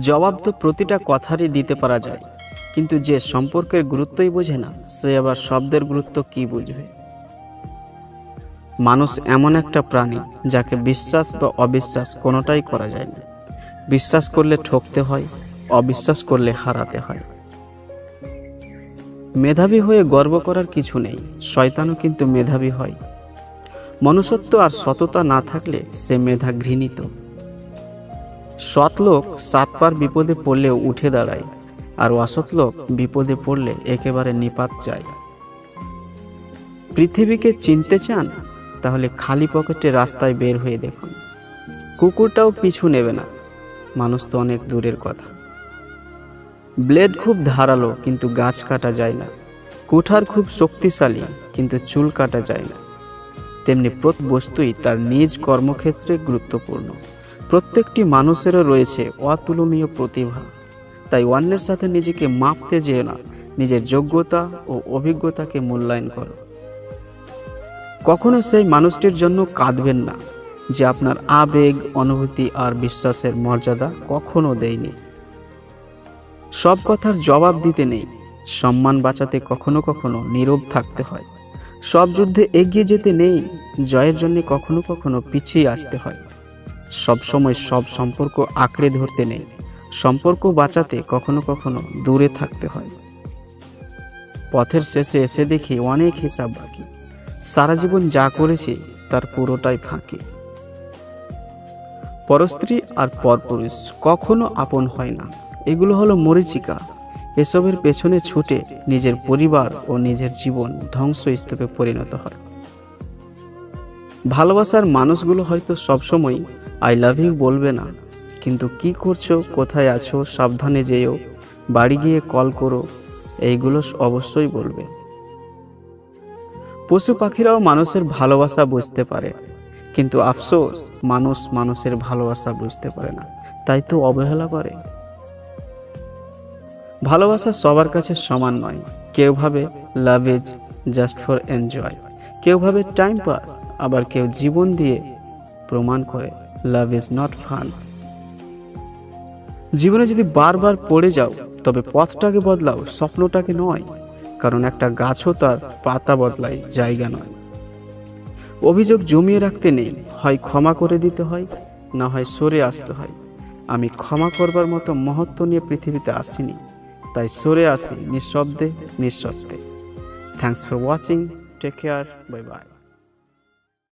জবাব তো প্রতিটা কথারই দিতে পারা যায়। কিন্তু যে সম্পর্কের গুরুত্বই বোঝে না, সে আবার শব্দের গুরুত্ব কি বুঝবে? মানুষ এমন একটা প্রাণী যাকে বিশ্বাস বা অবিশ্বাস কোনোটাই করা যায় না। বিশ্বাস করলে ঠকতে হয়, অবিশ্বাস করলে হারাতে হয়। মেধাবী হয়ে গর্ব করার কিছু নেই, শয়তানও কিন্তু মেধাবী হয়। মনুষ্যত্ব আর সততা না থাকলে সে মেধা ঘৃণিত সৎ লোক সাতবার বিপদে পড়লেও উঠে দাঁড়ায়, আর অসৎ লোক বিপদে পড়লে একেবারে নিপাত যায় পৃথিবীকে চিনতে চান, তাহলে খালি পকেটে রাস্তায় বের হয়ে দেখুন। কুকুরটাও পিছু নেবে না, মানুষ তো অনেক দূরের কথা। ব্লেড খুব ধারালো, কিন্তু গাছ কাটা যায় না। কুঠার খুব শক্তিশালী, কিন্তু চুল কাটা যায় না। তেমনি প্রত বস্তুই তার নিজ কর্মক্ষেত্রে গুরুত্বপূর্ণ। প্রত্যেকটি মানুষেরও রয়েছে অতুলনীয় প্রতিভা। তাই অন্যের সাথে নিজেকে মাপতে যেও না, নিজের যোগ্যতা ও অভিজ্ঞতাকে মূল্যায়ন করো। কখনো সেই মানুষটির জন্য কাঁদবেন না, যে আপনার আবেগ, অনুভূতি আর বিশ্বাসের মর্যাদা কখনো দেয়নি। সব কথার জবাব দিতে নেই, সম্মান বাঁচাতে কখনো কখনো নীরব থাকতে হয়। সব যুদ্ধে এগিয়ে যেতে নেই, জয়ের জন্য কখনো কখনো পিছিয়ে আসতে হয়। সব সময় সব সম্পর্ক আঁকড়ে ধরতে নেই। সম্পর্ক বাঁচাতে কখনো কখনো দূরে থাকতে হয়। পথের শেষে এসে দেখি অনেক হিসাব বাকি। সারা জীবন যা করেছি তার পুরোটাই ফাঁকি। পরস্ত্রী আর পরপুরুষ কখনো আপন হয় না। এগুলো হলো মরিচিকা। এসবের পেছনে ছুটে নিজের পরিবার ও নিজের জীবন ধ্বংসস্তূপে পরিণত হয়। ভালোবাসার মানুষগুলো হয়তো সবসময় আই লাভ ইউ বলবে না। কিন্তু কি করছ, কোথায় আছো, সাবধানে যেও, বাড়ি গিয়ে কল করো, এইগুলো অবশ্যই বলবে। পশু পাখিরাও মানুষের ভালোবাসা বুঝতে পারে। কিন্তু আফসোস, মানুষ মানুষের ভালোবাসা বুঝতে পারে না। তাই তো অবহেলা করে। ভালোবাসা সবার কাছে সমান নয়। কেউ ভাবে love is just for enjoy কেউ ভাবে টাইম পাস আবার কেউ জীবন দিয়ে প্রমাণ করে। লাভ ইজ নট ফান জীবনে যদি বারবার পড়ে যাও, তবে পথটাকে বদলাও, স্বপ্নটাকে নয়, কারণ একটা গাছও তার পাতা বদলায়, জায়গা নয়। অভিযোগ জমিয়ে রাখতে নেই, হয় ক্ষমা করে দিতে হয়, না হয় সরে আসতে হয়। আমি ক্ষমা করবার মতো মহত্ব নিয়ে পৃথিবীতে আসিনি, তাই সরে আসি নিঃশব্দে নিঃশব্দে। Thanks for watching take care bye bye